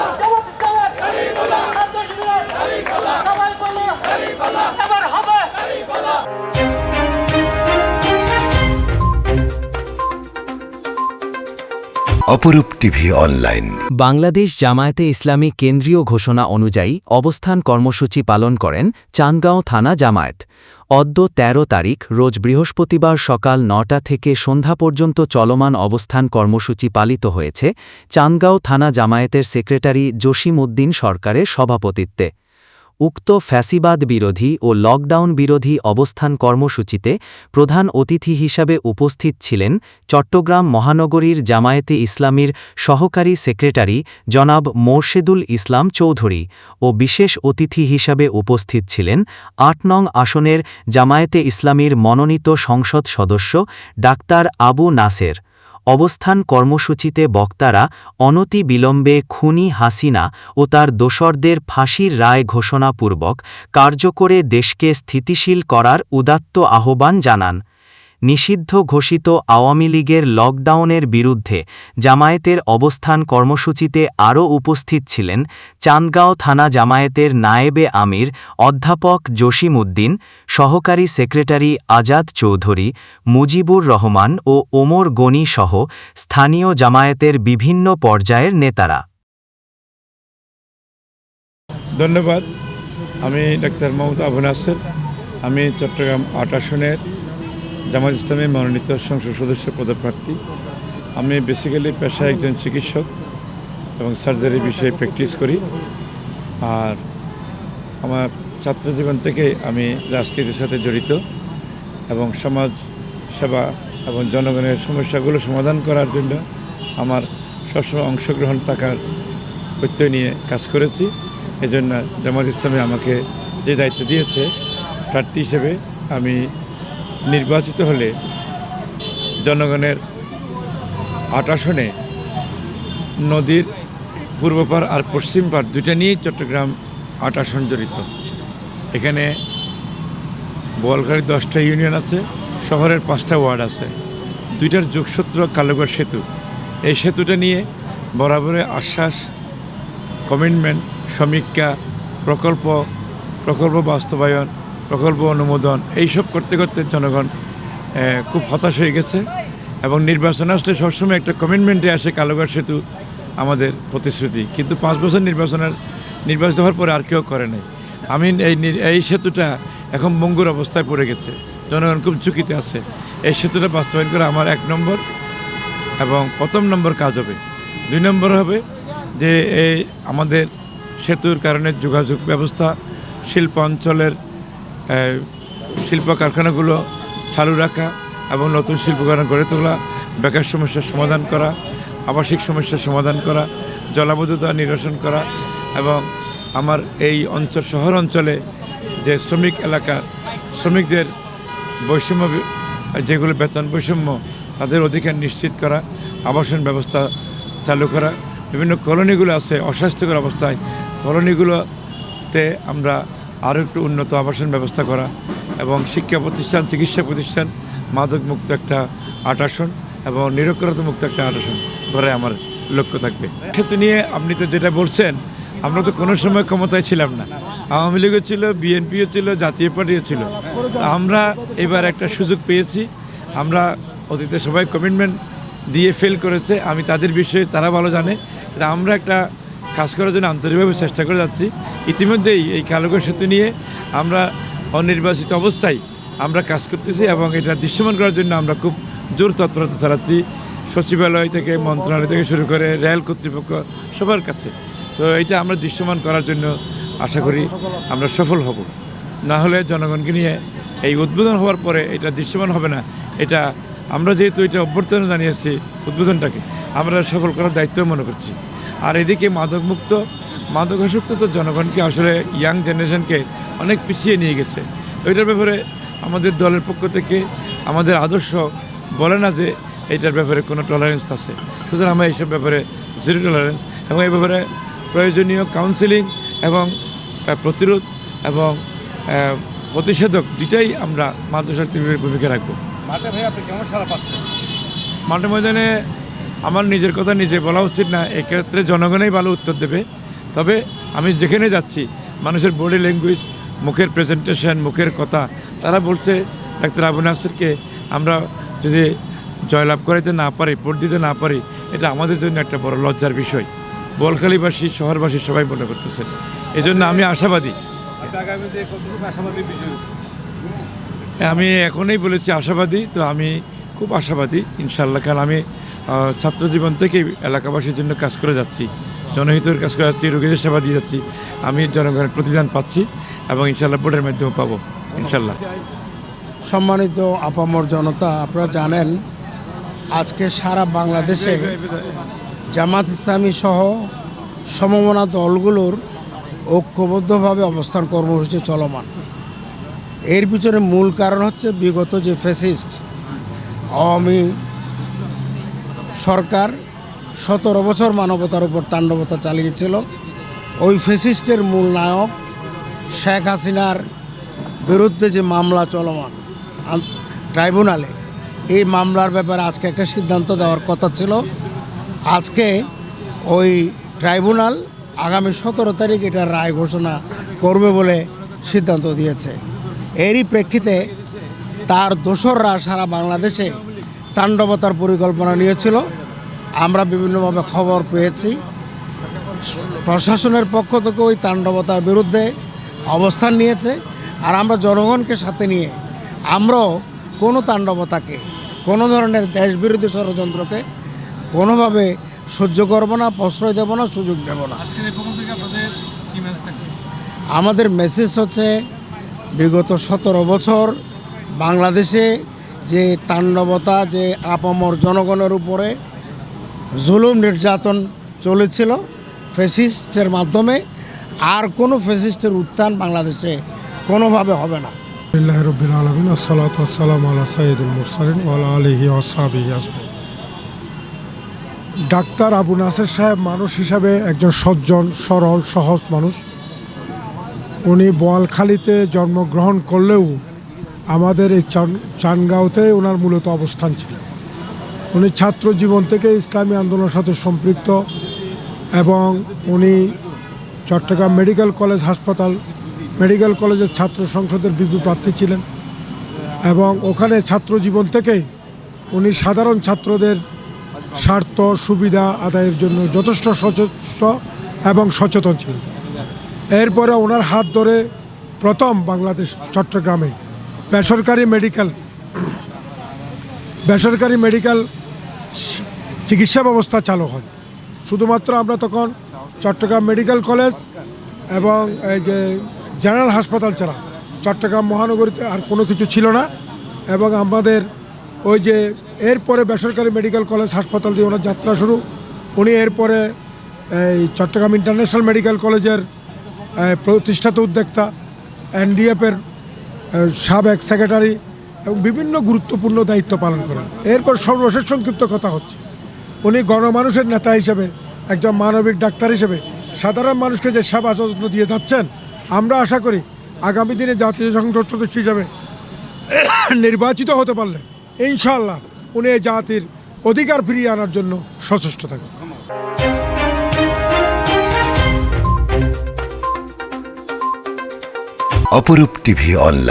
সবাই অপরূপ TV online. Bangladesh জামায়াতে ইসলামী কেন্দ্রীয় ঘোষণা অনুযায়ী অবস্থান কর্মসূচি পালন করেন চান্দগাঁও থানা জামায়াত। অদ্য ১৩ তারিখ রোজ বৃহস্পতিবার সকাল নটা থেকে সন্ধ্যা পর্যন্ত চলমান অবস্থান কর্মসূচি পালিত হয়েছে চান্দগাঁও থানা জামায়াতের সেক্রেটারি জসিম উদ্দিন সরকারের সভাপতিত্বে। উক্ত ফ্যাসিবাদ বিরোধী ও লকডাউন বিরোধী অবস্থান কর্মসূচিতে প্রধান অতিথি হিসাবে উপস্থিত ছিলেন চট্টগ্রাম মহানগরীর জামায়াতে ইসলামীর সহকারী সেক্রেটারি জনাব মোর্শেদুল ইসলাম চৌধুরী ও বিশেষ অতিথি হিসাবে উপস্থিত ছিলেন আট নং আসনের জামায়াতে ইসলামীর মনোনীত সংসদ সদস্য ডাক্তার আবু নাসের। অবস্থান কর্মসূচিতে বক্তারা অনতি বিলম্বে খুনি হাসিনা ও তার দোসরদের ফাঁসির রায় ঘোষণাপূর্বক কার্যকরে দেশকে স্থিতিশীল করার উদাত্ত আহ্বান জানান। নিষিদ্ধ ঘোষিত আওয়ামী লীগের লকডাউনের বিরুদ্ধে জামায়াতের অবস্থান কর্মসূচিতে আরও উপস্থিত ছিলেন চান্দগাঁও থানা জামায়াতের নায়েবে আমির, অধ্যাপক জসিম উদ্দিন সহকারী সেক্রেটারি আজাদ চৌধুরী, মুজিবুর রহমান ও ওমর গনি সহ স্থানীয় জামায়াতের বিভিন্ন পর্যায়ের নেতারা। ধন্যবাদ। আমি ডাক্তার মোহাম্মদ আবু নাসের। আমি চট্টগ্রাম আট আসনের জামাত ইসলামী মনোনীত সংসদ সদস্য পদপ্রার্থী। আমি বেসিক্যালি পেশায় একজন চিকিৎসক এবং সার্জারি বিষয়ে প্র্যাকটিস করি। আর আমার ছাত্র জীবন থেকে আমি রাজনীতির সাথে জড়িত এবং সমাজ সেবা এবং জনগণের সমস্যাগুলো সমাধান করার জন্য আমার সবসময় অংশগ্রহণ থাকার প্রত্যয় নিয়ে কাজ করেছি। এজন্য জামাত ইসলামী আমাকে যে দায়িত্ব দিয়েছে, প্রার্থী হিসেবে আমি নির্বাচিত হলে জনগণের আট আসনে নদীর পূর্ব পার আর পশ্চিম পার দুইটা নিয়েই চট্টগ্রাম আট আসন জড়িত। এখানে বোয়ালখালী দশটা ইউনিয়ন আছে, শহরের পাঁচটা ওয়ার্ড আছে। দুইটার যোগসূত্র কালোগড় সেতু। এই সেতুটা নিয়ে বরাবরে আশ্বাস, কমিটমেন্ট, সমীক্ষা, প্রকল্প প্রকল্প বাস্তবায়ন প্রকল্প অনুমোদন, এইসব করতে করতে জনগণ খুব হতাশ হয়ে গেছে এবং নির্বাচন আসলে সবসময় একটা কমিটমেন্টে আসে কালোগড় সেতু আমাদের প্রতিশ্রুতি। কিন্তু পাঁচ বছর নির্বাচনের, নির্বাচিত হওয়ার পরে আর কেউ করে নাই। আমি এই এই সেতুটা এখন মঙ্গুর অবস্থায় পড়ে গেছে। জনগণ খুব ঝুঁকিতে আছে। এই সেতুটা বাস্তবায়ন করে আমার এক নম্বর এবং প্রথম নম্বর কাজ হবে। দুই নম্বর হবে যে, এই আমাদের সেতুর কারণে যোগাযোগ ব্যবস্থা, শিল্প অঞ্চলের শিল্প কারখানাগুলো চালু রাখা এবং নতুন শিল্প কারখানা গড়ে তোলা, বেকার সমস্যার সমাধান করা, আবাসিক সমস্যার সমাধান করা, জলাবদ্ধতা নিরসন করা এবং আমার এই অঞ্চল, শহর অঞ্চলে যে শ্রমিক এলাকা, শ্রমিকদের বৈষম্য যেগুলো বেতন বৈষম্য, তাদের অধিকার নিশ্চিত করা, আবাসন ব্যবস্থা চালু করা, বিভিন্ন কলোনিগুলো আছে অস্বাস্থ্যকর অবস্থায়, কলোনিগুলোতে আমরা আরও একটু উন্নত আবাসন ব্যবস্থা করা এবং শিক্ষা প্রতিষ্ঠান, চিকিৎসা প্রতিষ্ঠান মাদক মুক্ত একটা আট আসন এবং নিরক্ষরতা মুক্ত একটা আট আসন করে আমার লক্ষ্য থাকবে। সেতু নিয়ে আপনি তো যেটা বলছেন, আমরা তো কোনো সময় ক্ষমতায় ছিলাম না। আওয়ামী লীগও ছিল, বিএনপিও ছিল, জাতীয় পার্টিও ছিল। আমরা এবার একটা সুযোগ পেয়েছি। আমরা অতীতে সবাই কমিটমেন্ট দিয়ে ফেল করেছে, আমি তাদের বিষয়ে তারা ভালো জানে। আমরা একটা কাজ করার জন্য আন্তরিকভাবে চেষ্টা করে যাচ্ছি। ইতিমধ্যেই এই কালোগর সেতু নিয়ে আমরা অনির্বাচিত অবস্থায় আমরা কাজ করতেছি এবং এটা দৃশ্যমান করার জন্য আমরা খুব জোর তৎপরতা চালাচ্ছি। সচিবালয় থেকে, মন্ত্রণালয় থেকে শুরু করে রেল কর্তৃপক্ষ সবার কাছে। তো এটা আমরা দৃশ্যমান করার জন্য আশা করি আমরা সফল হব। না হলে জনগণকে নিয়ে এই উদ্বোধন হওয়ার পরে এটা দৃশ্যমান হবে না। এটা আমরা যেহেতু এটা অভ্যর্থনা জানিয়েছি উদ্বোধনটাকে, আমরা সফল করার দায়িত্ব মনে করছি। আর এদিকে মাদকমুক্ত মাদকাসক্ত তো জনগণকে আসলে ইয়াং জেনারেশনকে অনেক পিছিয়ে নিয়ে গেছে। ওইটার ব্যাপারে আমাদের দলের পক্ষ থেকে আমাদের আদর্শ বলে না যে এইটার ব্যাপারে কোনো টলারেন্স আছে। সুতরাং আমরা এইসব ব্যাপারে জিরো টলারেন্স এবং এই ব্যাপারে প্রয়োজনীয় কাউন্সিলিং এবং প্রতিরোধ এবং প্রতিষেধক দুটাই আমরা শক্তির ভূমিকা রাখব। মাঠে ভাই আপনি কেমন সারা পাচ্ছেন? মাঠে ময়দানে আমার নিজের কথা নিজে বলা উচিত না এক্ষেত্রে জনগণই ভালো উত্তর দেবে। তবে আমি যেখানে যাচ্ছি মানুষের বডি ল্যাঙ্গুয়েজ মুখের প্রেজেন্টেশন মুখের কথা তারা বলছে ডাক্তার আবু নাসিরকে আমরা যদি জয়লাভ করাইতে না পারি ভোট দিতে না পারি এটা আমাদের জন্য একটা বড় লজ্জার বিষয়। বোয়ালখালীবাসী শহরবাসী সবাই মনে করতেছেন এই জন্য আমি আশাবাদী। আমি এখনই বলেছি আশাবাদী তো আমি খুব আশাবাদী ইনশাল্লাহ কারণ আমি ছাত্র জীবন থেকেই এলাকাবাসীর জন্য কাজ করে যাচ্ছি। জনহিতের কাজ করে যাচ্ছি, রোগীদের সেবা দিয়ে যাচ্ছি। আমি জনগণের প্রতিদান পাচ্ছি এবং ইনশাল্লাহ ভোটের মাধ্যমে পাবো, ইনশাল্লাহ। সম্মানিত আপামর জনতা, আপনারা জানেন, আজকে সারা বাংলাদেশে জামাত ইসলামী সহ সমমনা দলগুলোর ঐক্যবদ্ধভাবে অবস্থান কর্মসূচি চলমান। এর পিছনে মূল কারণ হচ্ছে বিগত যে ফেসিস্ট আওয়ামী সরকার সতেরো বছর মানবতার উপর তাণ্ডবতা চালিয়েছিল ওই ফেসিস্টের মূল নায়ক শেখ হাসিনার বিরুদ্ধে যে মামলা চলমান ট্রাইব্যুনালে, এই মামলার ব্যাপারে আজকে একটা সিদ্ধান্ত দেওয়ার কথা ছিল। আজকে ওই ট্রাইব্যুনাল আগামী সতেরো তারিখ এটার রায় ঘোষণা করবে বলে সিদ্ধান্ত দিয়েছে। এরই প্রেক্ষিতে তার দোসররা সারা বাংলাদেশে তাণ্ডবতার পরিকল্পনা নিয়েছিল। আমরা বিভিন্নভাবে খবর পেয়েছি। প্রশাসনের পক্ষ থেকে ওই তাণ্ডবতার বিরুদ্ধে অবস্থান নিয়েছে। আর আমরা জনগণকে সাথে নিয়ে আমরাও কোনো তাণ্ডবতাকে কোনো ধরনের দেশবিরোধী ষড়যন্ত্রকে কোনোভাবে সহ্য করব না প্রশ্রয় দেব না সুযোগ দেব না। আমাদের মেসেজ হচ্ছে বিগত সতেরো বছর বাংলাদেশে যে তাণ্ডবতা, যে আপামর জনগণের উপরে জুলুম নির্যাতন চলেছিল ফেসিস্টের মাধ্যমে, আর কোনো ফেসিস্টের উত্থান বাংলাদেশে কোনোভাবে হবে না। সাইদুল ডাক্তার আবু নাসের সাহেব মানুষ হিসাবে একজন সজ্জন, সরল, সহজ মানুষ। উনি বোয়ালখালীতে জন্মগ্রহণ করলেও আমাদের এই চান চানগাঁওতে ওনার মূলত অবস্থান ছিল। উনি ছাত্র জীবন থেকে ইসলামী আন্দোলনের সাথে সম্পৃক্ত এবং উনি চট্টগ্রাম মেডিকেল কলেজ হাসপাতাল, মেডিকেল কলেজের ছাত্র সংসদের বিপি প্রার্থী ছিলেন এবং ওখানে ছাত্র জীবন থেকেই উনি সাধারণ ছাত্রদের স্বার্থ, সুবিধা আদায়ের জন্য যথেষ্ট সচেষ্ট এবং সচেতন ছিলেন। এরপরে ওনার হাত ধরে প্রথম বাংলাদেশ চট্টগ্রামে বেসরকারি মেডিকেল বেসরকারি মেডিকেল চিকিৎসা ব্যবস্থা চালু হয়। শুধুমাত্র আমরা তখন চট্টগ্রাম মেডিকেল কলেজ এবং এই যে জেনারেল হাসপাতাল ছাড়া চট্টগ্রাম মহানগরীতে আর কোনো কিছু ছিল না এবং আমাদের ওই যে এরপরে বেসরকারি মেডিকেল কলেজ হাসপাতাল দিয়ে ওনার যাত্রা শুরু, উনি এরপরে এই চট্টগ্রাম ইন্টারন্যাশনাল মেডিকেল কলেজের প্রতিষ্ঠাতা উদ্যোক্তা, এনডিএফের সাবেক সেক্রেটারি এবং বিভিন্ন গুরুত্বপূর্ণ দায়িত্ব পালন করেন। এরপর সর্বশেষ সংক্ষিপ্ত কথা হচ্ছে, উনি গণমানুষের নেতা হিসেবে, একজন মানবিক ডাক্তার হিসেবে, সাধারণ মানুষকে যে সেবা যত্ন দিয়ে যাচ্ছেন, আমরা আশা করি আগামী দিনে জাতীয় সংসদ সদস্য হিসাবে নির্বাচিত হতে পারলে ইনশাল্লাহ উনি এই জাতির অধিকার ফিরিয়ে আনার জন্য সচেষ্ট থাকবেন। অপরূপ টিভি অনলাইন।